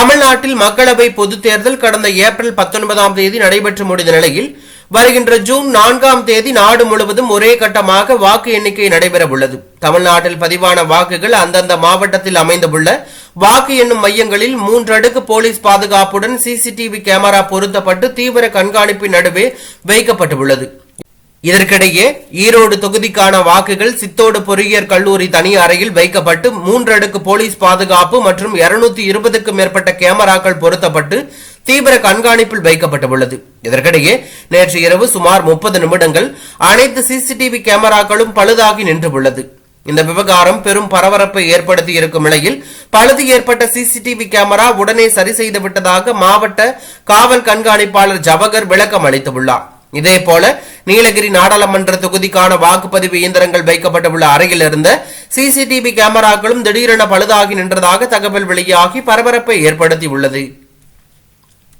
தமிழ்நாட்டில் மக்களவை பொதுத் தேர்தல் கடந்த ஏப்ரல் பத்தொன்பதாம் தேதி நடைபெற்று முடிந்த நிலையில் வருகின்ற ஜூன் நான்காம் தேதி நாடு முழுவதும் ஒரே கட்டமாக வாக்கு எண்ணிக்கை நடைபெற உள்ளது தமிழ்நாட்டில் பதிவான வாக்குகள் அந்தந்த மாவட்டத்தில் அமைந்துள்ள வாக்கு எண்ணும் மையங்களில் மூன்றடுக்கு போலீஸ் பாதுகாப்புடன் சிசிடிவி கேமரா பொருத்தப்பட்டு தீவிர கண்காணிப்பின் நடுவே வைக்கப்பட்டுள்ளது. இதற்கிடையே ஈரோடு தொகுதிக்கான வாக்குகள் சித்தோடு பொறியியற் கல்லூரி தனி அறையில் வைக்கப்பட்டு மூன்றடுக்கு போலீஸ் பாதுகாப்பு மற்றும் இருநூத்தி இருபதுக்கும் மேற்பட்ட கேமராக்கள் பொருத்தப்பட்டு தீவிர கண்காணிப்பில் வைக்கப்பட்டுள்ளது. இதற்கிடையே நேற்று இரவு சுமார் முப்பது நிமிடங்கள் அனைத்து சிசிடிவி கேமராக்களும் பழுதாகி நின்றுள்ளது. இந்த விவகாரம் பெரும் பரபரப்பை ஏற்படுத்தி இருக்கும் நிலையில் பழுது ஏற்பட்ட சிசிடிவி கேமரா உடனே சரி செய்து விட்டதாக மாவட்ட காவல் கண்காணிப்பாளர் ஜவகர் விளக்கம் அளித்துள்ளார். இதே போல நீலகிரி நாடாளுமன்ற தொகுதிக்கான வாக்குப்பதிவு இயந்திரங்கள் வைக்கப்பட்டுள்ள அறையில் இருந்த சிசிடிவி கேமராக்களும் திடீரென பழுதாகி நின்றதாக தகவல் வெளியாகி பரபரப்பை ஏற்படுத்தியுள்ளது.